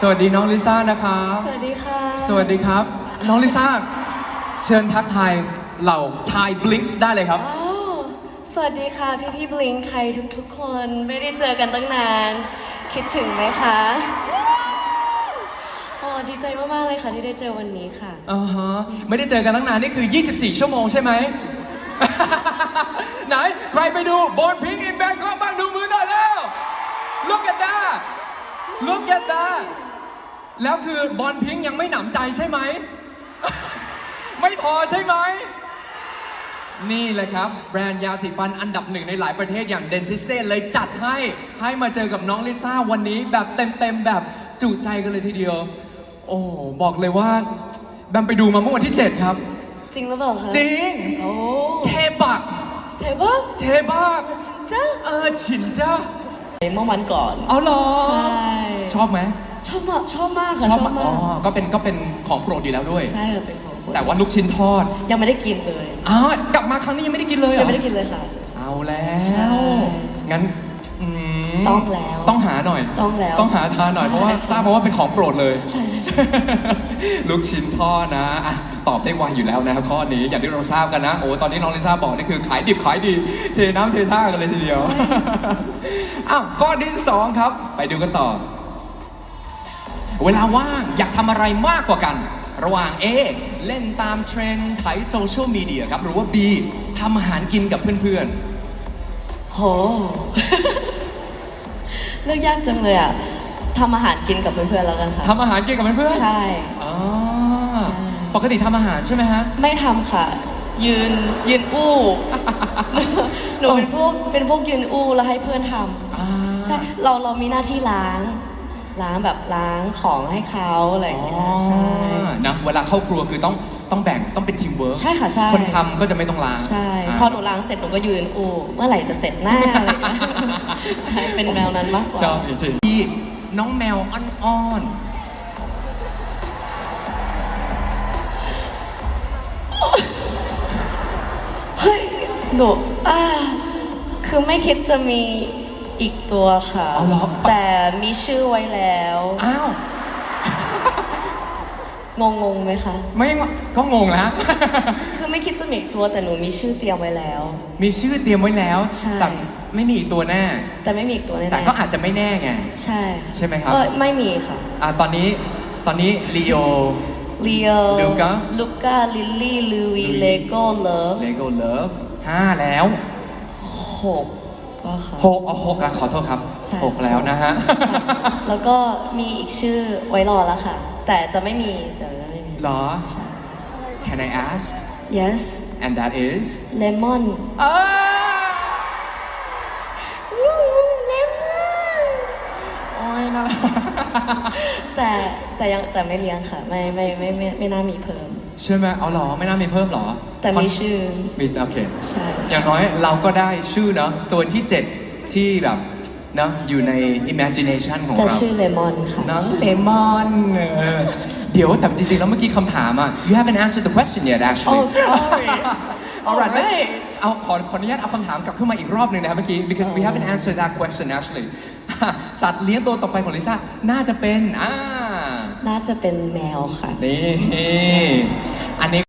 สวัสดีน้องลิซ่านะครับ สวัสดีค่ะ สวัสดีครับ น้องลิซ่า เชิญทักทายเหล่าทายบลิงส์ได้เลยครับอ้าวสวัสดีค่ะ พี่พี่บลิงไทยทุกๆ คนไม่ได้เจอกันตั้งนาน คิดถึงไหมคะอ๋อดีใจมากๆเลยค่ะที่ได้เจอวันนี้ค่ะอ่าฮะไม่ได้เจอกันตั้งนานนี่คือ 24 ชั่วโมงใช่ไหม ไหน ใครไปดูบอลพิงอินแบงก็บ้างดูมือหน่อยแล้ว Look at that Look at that แล้วคือบอลพิงยังไม่หนำใจใช่ไหม ไม่พอใช่ไหม นี่เลยครับ แบรนด์ยาสีฟันอันดับหนึ่งในหลายประเทศอย่างเดนทิสเต้เลยจัดให้ให้มาเจอกับน้องลิซ่าวันนี้แบบเต็มๆ แบบจุใจกันเลยทีเดียว โอ้บอกเลยว่า แบมไปดูมาเมื่อวันที่ 7 ครับ จริงหรือเปล่าคะจริงโอ้เทบัก เทปะเทบักจ้าเออฉินจ้าเมื่อวันก่อน เอาเหรอ ใช่ ชอบไหม ชอบมากชอบมากค่ะชอบชอบอ๋มาอกก็เป็นก็เป็นของโปรดอยู่แล้วด้วย ใช่ค่ะเป็นของโปรดแต่ว่าลูกชิ้นทอดยังไม่ได้กินเลยอ้าวกลับมาครั้งนี้ยังไม่ได้กินเลยเหรยังอไม่ได้กินเลยค่ะ เอาแล้ใช่ว งั้นอืมต้องแล้วต้องหาหน่อย ต้องแล้วต้องหาทานหน่อย ใช่เพราะว่าทราบมาว่าเป็นของโปรดเลย ใช่ ลูกชิ้นทอดนะอะตอบได้ไวอยู่แล้วนะครับข้อนี้อย่างที่เราทราบกันนะโอ้ตอนนี้น้องลิซ่าบอกนี่คือขายดิบขายดีเทน้ำเทท่ากันเลยทีเดียว อ้าวข้อที่สองครับ ไปดูกันต่อ เวลาว่างอยากทำอะไรมากกว่ากัน ระหว่าง A เล่นตามเทรนด์ไถโซเชียลมีเดียครับ หรือว่า B ทำอาหารกินกับเพื่อนโห เลือกยากจังเลยอะทำอาหารกินกับเพื่อนๆแล้วกันค่ะ ๆทำอาหารกินกับเพื่อนๆใช่อ๋อปกติทำอาหารใช่ไหมฮะ ไม่ทำค่ะ ยืนยืนอู้ หนูเป็นพวกเป็นพวกยืนอู้แล้วให้เพื่อนทอ่าำใช่เราเรามีหน้าที่ล้าง ล้างแบบล้างของให้เขาอะไรอย่างเงี้ยใช่นะเวลาเข้าครัวคือต้องต้องแบ่งต้องเป็นทีมเวิร์กใช่ค่ะใช่คนทำก็จะไม่ต้องล้างใช่าพอหนูล้างเสร็จหนูก็ยืนอู้เมื่อไหร่จะเสร็จหน้าอะไรอย่างเงี้ยใช่เป็นแนวนั้นมากกว่าชอบจริงๆที่น้องแมวอ่อนเฮ้ยหนูอ่าคือไม่คิดจะมี อีกตัวค่ะๆเอาเหรอ แต่มีชื่อไว้แล้ว อ้าว งงงๆไหมคะ ไม่ก็งงแล้วคือไม่คิดจะมีอีกตัวแต่หนูมีชื่อเตรียมไว้แล้ว มีชื่อเตรียมไว้แล้วใช่ แต่ไม่มีอีกตัวแน่ แต่ไม่มีอีกตัวแน่ๆแต่ก็อาจจะไม่แน่ไง ใช่ใช่ไหมครับ เออไม่มีค่ะอ่าตอนนี้ตอนนี้ลีโอเลียว Luca ลูก้าลิลลี่ลูวีเลโก้เลิฟ เลโก้เลิฟห้าแล้ว หก ก็ค่ะ หกเอาหกอะขอโทษครับใช่ หกแล้วนะฮะ แล้วก็มีอีกชื่อไว้รอแล้วค่ะ แต่จะไม่มีจะไม่มี เหรอ Can I ask yes and that is lemon อ่า lemon โอ้ยน่ารักแต่แต่ยังแต่ไม่เลี้ยงค่ะ ไม่ไม่ไม่ไม่ไม่น่ามีเพิ่ม ใช่ไหมเอาเหรอไม่น่ามีเพิ่มเหรอแต่มีชื่อ มีโอเค ใช่ อย่างน้อยเราก็ได้ชื่อเนาะตัวที่7ที่แบบเนาะอยู่ใน imagination ของจะเราชื่อเลมอนค่ะน้องเลมอนเออเดี๋ยวแต่จริงๆแล้วเมื่อกี้คำถามอะ you haven't answered the question yet actually Oh, sorry. alright let's- Alright. เอาขอขออนุญาตเอาคำถามกลับขึ้นมาอีกรอบหนึ่งนะครับเมื่อกี้ because we Oh. haven't answered that question actually สัตว์เลี้ยงตัวต่อไปของลิซ่าน่าจะเป็นอ่า น่าจะเป็นแมวค่ะ นี่ อันนี้